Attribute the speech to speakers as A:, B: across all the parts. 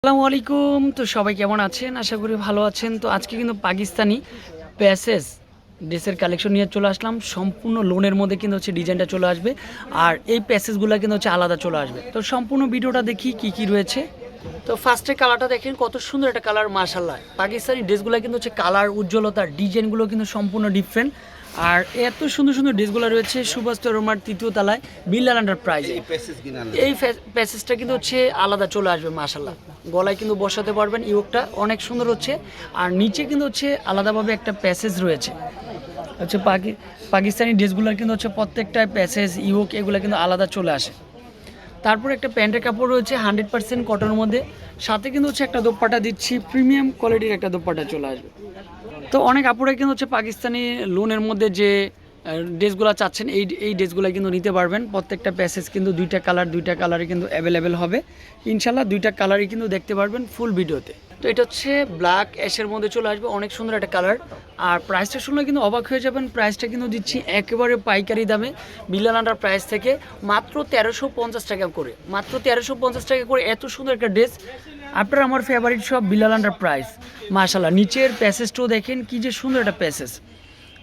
A: আসসালামু আলাইকুম। তো সবাই কেমন আছেন? আশা করি ভালো আছেন। তো আজকে কিন্তু পাকিস্তানি প্যাসেজ ড্রেসের কালেকশন নিয়ে চলে আসলাম। সম্পূর্ণ লোনের মধ্যে কিন্তু হচ্ছে ডিজাইনটা চলে আসবে। আর এই প্যাসেজগুলো কিন্তু হচ্ছে আলাদা চলে আসবে। তো সম্পূর্ণ ভিডিওটা দেখি কি কি রয়েছে। তো ফার্স্টে কালারটা দেখেন কত সুন্দর একটা কালার মার্শাল্লাহ পাকিস্তানি ড্রেসগুলো কিন্তু হচ্ছে কালার উজ্জ্বলতা ডিজাইনগুলো কিন্তু সম্পূর্ণ ডিফারেন্ট আর এত সুন্দর সুন্দর ড্রেসগুলো রয়েছে সুভাষ রোমার তৃতীয় তলায় বিল্লাল আন্ডার প্রাইজে
B: এই
A: প্যাসেজটা কিন্তু হচ্ছে আলাদা চলে আসবে মাশাল্লাহ গলায় কিন্তু বসাতে পারবেন ইউকটা, অনেক সুন্দর হচ্ছে। আর নিচে কিন্তু হচ্ছে আলাদাভাবে একটা প্যাসেজ রয়েছে। হচ্ছে পাকি পাকিস্তানি ড্রেসগুলোর কিন্তু হচ্ছে প্রত্যেকটা প্যাসেজ, ইউক, এগুলো কিন্তু আলাদা চলে আসে। তারপর একটা প্যান্টের কাপড় রয়েছে, হান্ড্রেড পার্সেন্ট কটনের মধ্যে। সাথে কিন্তু হচ্ছে একটা দোপাটা দিচ্ছি প্রিমিয়াম কোয়ালিটির একটা দোপাটা চলে আসবে। তো অনেক আপুরা কিন্তু হচ্ছে পাকিস্তানি লোনের মধ্যে যে ড্রেসগুলো চাচ্ছেন, এই এই ড্রেসগুলো কিন্তু নিতে পারবেন। প্রত্যেকটা প্যাসেজ কিন্তু দুইটা কালার, দুইটা কালারে কিন্তু অ্যাভেলেবেল হবে। ইনশাল্লাহ দুইটা কালারই কিন্তু দেখতে পারবেন ফুল ভিডিওতে। তো এটা হচ্ছে ব্ল্যাক অ্যাশের মধ্যে চলে আসবে, অনেক সুন্দর একটা কালার। আর প্রাইসটা শুনলে কিন্তু অবাক হয়ে যাবেন প্রাইসটা কিন্তু দিচ্ছি একেবারে পাইকারি দামে বিল্লাল আন্ডার প্রাইস থেকে মাত্র তেরোশো পঞ্চাশ টাকা করে। মাত্র তেরোশো পঞ্চাশ টাকা করে এত সুন্দর একটা ড্রেস আপনার আমার ফেভারিট সব বিল্লাল আন্ডার প্রাইস মাশাল্লাহ নিচের প্যাসেজটাও দেখেন, কি যে সুন্দর একটা প্যাসেজ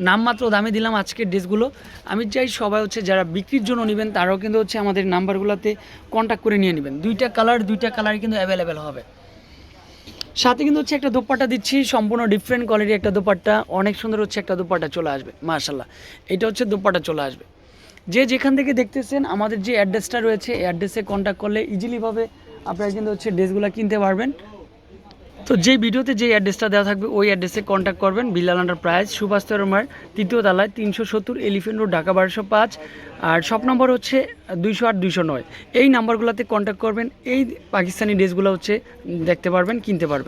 A: নামমাত্র দামে দিলাম আজকের ড্রেসগুলো। আমি চাই সবাই হচ্ছে যারা বিক্রির জন্য নেবেন, তারাও কিন্তু হচ্ছে আমাদের নাম্বারগুলোতে কন্ট্যাক্ট করে নিয়ে নেবেন। দুইটা কালার দুইটা কালার কিন্তু অ্যাভেলেবেল হবে। সাথে কিন্তু হচ্ছে একটা দোপাট্টা দিচ্ছি, সম্পূর্ণ ডিফারেন্ট কোয়ালিটির একটা দোপাট্টা। অনেক সুন্দর হচ্ছে একটা দোপাট্টা চলে আসবে মার্শাল্লাহ এটা হচ্ছে দোপাট্টা চলে আসবে। যে যেখান থেকে দেখতেছেন, আমাদের যে অ্যাড্রেসটা রয়েছে, এই অ্যাড্রেসে কন্ট্যাক্ট করলে ইজিলিভাবে আপনারা কিন্তু হচ্ছে ড্রেসগুলো কিনতে পারবেন। তো যে ভিডিওতে যে অ্যাড্রেসটা দেওয়া থাকবে, ওই অ্যাড্রেসে কন্ট্যাক্ট করবেন বিল্লাল আন্ডার প্রাইজ সুভাষ তরমার তৃতীয় তলায় তিনশো সত্তর এলিফেন্ট রোড ঢাকা বারোশো পাঁচ। আর সব নম্বর হচ্ছে দুইশো আট, দুইশো নয়। এই নাম্বারগুলোতে কন্ট্যাক্ট করবেন। এই পাকিস্তানি ড্রেসগুলো হচ্ছে দেখতে পারবেন, কিনতে পারবেন।